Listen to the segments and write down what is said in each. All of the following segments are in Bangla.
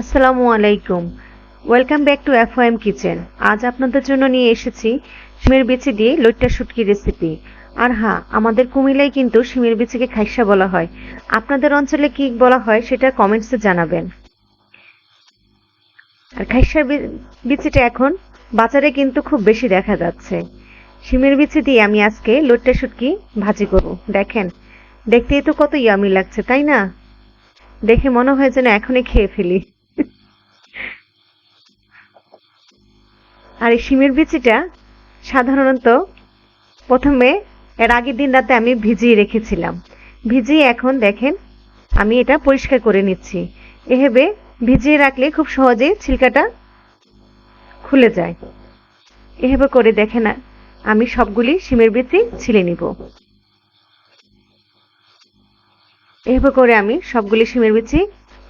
আসসালামু আলাইকুম। Welcome back to F M kitchen আজ আপনাদের জন্য নিয়ে এসেছি শিমের বিচি দিয়ে লইট্টা শুটকি রেসিপি আর হ্যাঁ আমাদের কুমিল্লায় কিন্তু শিমের বিচিকে খাইসা বলা হয়। আপনাদের অঞ্চলে কি বলা হয় সেটা কমেন্টসে জানাবেন। আর খাইসার বিচিটা এখন বাজারে কিন্তু খুব বেশি দেখা যাচ্ছে। শিমের বিচি দিয়ে আমি আজকে লইট্টা শুটকি ভাজি করব। দেখেন, দেখতেই তো কত ইয়ামি লাগছে, তাই না? দেখে মনে হয় যেন এখনই খেয়ে ফেলি। আর এই শিমের বিচিটা সাধারণত প্রথমে এর আগের দিন রাতে আমি ভিজিয়ে রেখেছিলাম। ভিজিয়ে এখন দেখেন আমি এটা পরিষ্কার করে নিচ্ছি। এভাবে ভিজিয়ে রাখলে খুব সহজে ছিলকাটা খুলে যায়। এভাবে করে দেখে না আমি সবগুলি শিমের বিচি ছিলে নিব। এভাবে করে আমি সবগুলি শিমের বিচি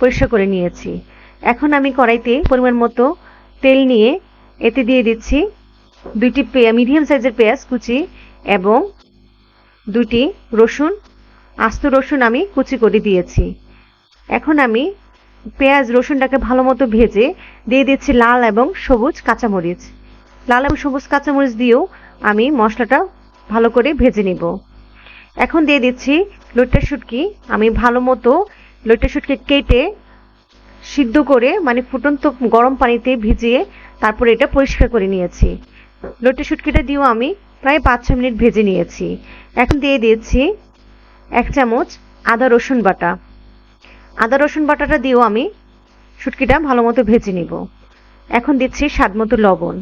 পরিষ্কার করে নিয়েছি। এখন আমি কড়াইতে পরিমাণ মতো তেল নিয়ে এতে দিয়ে দিচ্ছি দুইটি মিডিয়াম সাইজের পেঁয়াজ কুচি এবং দুটি রসুন, আস্ত রসুন আমি কুচি করে দিয়েছি। এখন আমি পেঁয়াজ, রসুনটাকে ভালো মতো ভেজে দিয়ে দিচ্ছি লাল এবং সবুজ কাঁচামরিচ। লাল এবং সবুজ কাঁচামরিচ দিয়েও আমি মশলাটা ভালো করে ভেজে নিব। এখন দিয়ে দিচ্ছি লইট্টা শুটকি। আমি ভালো মতো লইট্টা শুটকি কেটে সিদ্ধ করে মানে ফুটন্ত গরম পানিতে ভিজিয়ে তারপরে এটা পরিষ্কার করে নিয়েছি। লইট্টা শুটকিটা দিয়েও আমি প্রায় পাঁচ ছ মিনিট ভেজে নিয়েছি। এখন দিয়ে দিয়েছি এক চামচ আদা রসুন বাটা। আদা রসুন বাটাটা দিয়েও আমি শুটকিটা ভালো মতো ভেজে নিব। এখন দিচ্ছি স্বাদ মতো লবণ।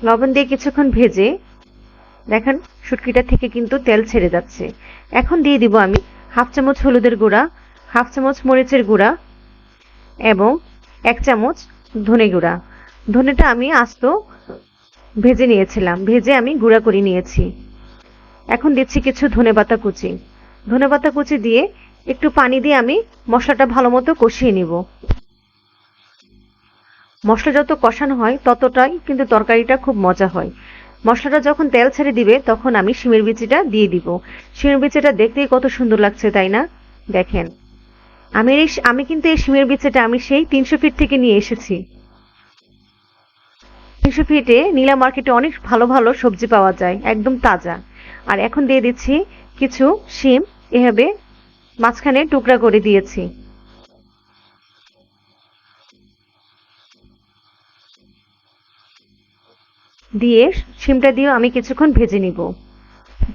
লবণ দিয়ে কিছুক্ষণ ভেজে দেখেন শুটকিটা থেকে কিন্তু তেল ছেড়ে যাচ্ছে। এখন দিয়ে দিব আমি হাফ চামচ হলুদের গুঁড়া হাফ চামচ মরিচের গুঁড়া এবং এক চামচ ধনে গুঁড়া। ধনেটা আমি আস্ত ভেজে নিয়েছিলাম। ভেজে আমি গুঁড়া করে নিয়েছি। এখন দিচ্ছি কিছু ধনেপাতা কুচি। ধনেপাতা কুচি দিয়ে একটু পানি দিয়ে আমি মশলাটা ভালো মতো কষিয়ে নিব। মশলা যত কষানো হয় ততটাই কিন্তু তরকারিটা খুব মজা হয়। মশলাটা যখন তেল ছেড়ে দিবে তখন আমি শিমের বিচিটা দিয়ে দিব। শিমের বিচিটা দেখতেই কত সুন্দর লাগছে, তাই না? দেখেন। আমি এই আমি কিন্তু এই শিমের বিচিটা, আমি সেই তিনশো ফিট থেকে নিয়ে এসেছি। তিনশো ফিটে নীলা মার্কেটে অনেক ভালো ভালো সবজি পাওয়া যায়, একদম তাজা। আর এখন দিয়ে দিচ্ছি কিছু শিম, এভাবে মাঝখানে টুকরা করে দিয়েছি। দিয়ে শিমটা দিয়েও আমি কিছুক্ষণ ভেজে নিব।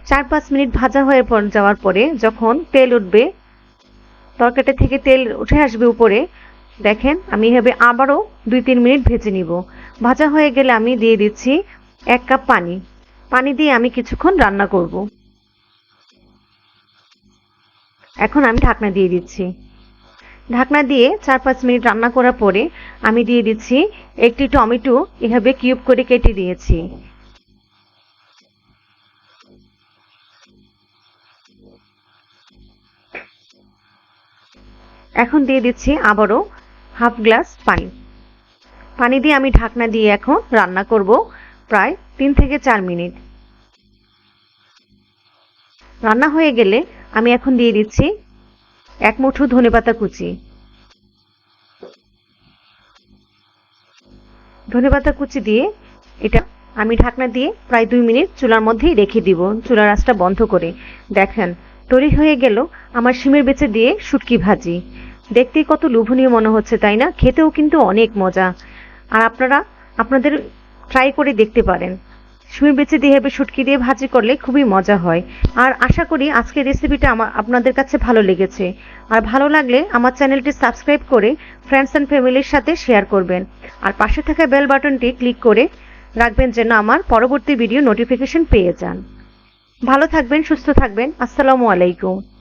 চার পাঁচ মিনিট ভাজা হয়ে যাওয়ার পরে যখন তেল উঠবে তরকারিটা থেকে তেল উঠে আসবে উপরে। দেখেন, আমি এভাবে আবারও দুই তিন মিনিট ভেজে নিব। ভাজা হয়ে গেলে আমি দিয়ে দিচ্ছি এক কাপ পানি। পানি দিয়ে আমি কিছুক্ষণ রান্না করব। এখন আমি ঢাকনা দিয়ে দিচ্ছি। ঢাকনা দিয়ে চার পাঁচ মিনিট রান্না করার পরে আমি দিয়ে দিচ্ছি একটি টমেটো এভাবে কিউব করে কেটে দিয়েছি। এখন দিয়ে দিচ্ছি আবারও হাফ গ্লাস পানি। পানি দিয়ে আমি ঢাকনা দিয়ে এখন রান্না করব প্রায় তিন থেকে চার মিনিট। রান্না হয়ে গেলে আমি এখন দিয়ে দিচ্ছি এক মুঠো ধনেপাতা কুচি। ধনেপাতা কুচি দিয়ে এটা আমি ঢাকনা দিয়ে প্রায় দুই মিনিট চুলার মধ্যেই রেখে দিব। চুলার আঁচটা বন্ধ করে। দেখেন, তৈরি হয়ে গেল আমার শিমের বেচে দিয়ে শুটকি ভাজি। দেখতেই কত লোভনীয় মনে হচ্ছে, তাই না? খেতেও কিন্তু অনেক মজা। আর আপনারা, আপনাদের ট্রাই করে দেখতে পারেন। শিমের বেচে দিয়ে শুটকি দিয়ে ভাজি করলে খুবই মজা হয়। আর আশা করি আজকের রেসিপিটা আমার, আপনাদের কাছে ভালো লেগেছে। আর ভালো লাগলে আমার চ্যানেলটি সাবস্ক্রাইব করে ফ্রেন্ডস অ্যান্ড ফ্যামিলির সাথে শেয়ার করবেন। আর পাশে থাকা বেল বাটনটি ক্লিক করে রাখবেন যেন আমার পরবর্তী ভিডিও নোটিফিকেশন পেয়ে যান। ভালো থাকবেন, সুস্থ থাকবেন। আসসালামু আলাইকুম।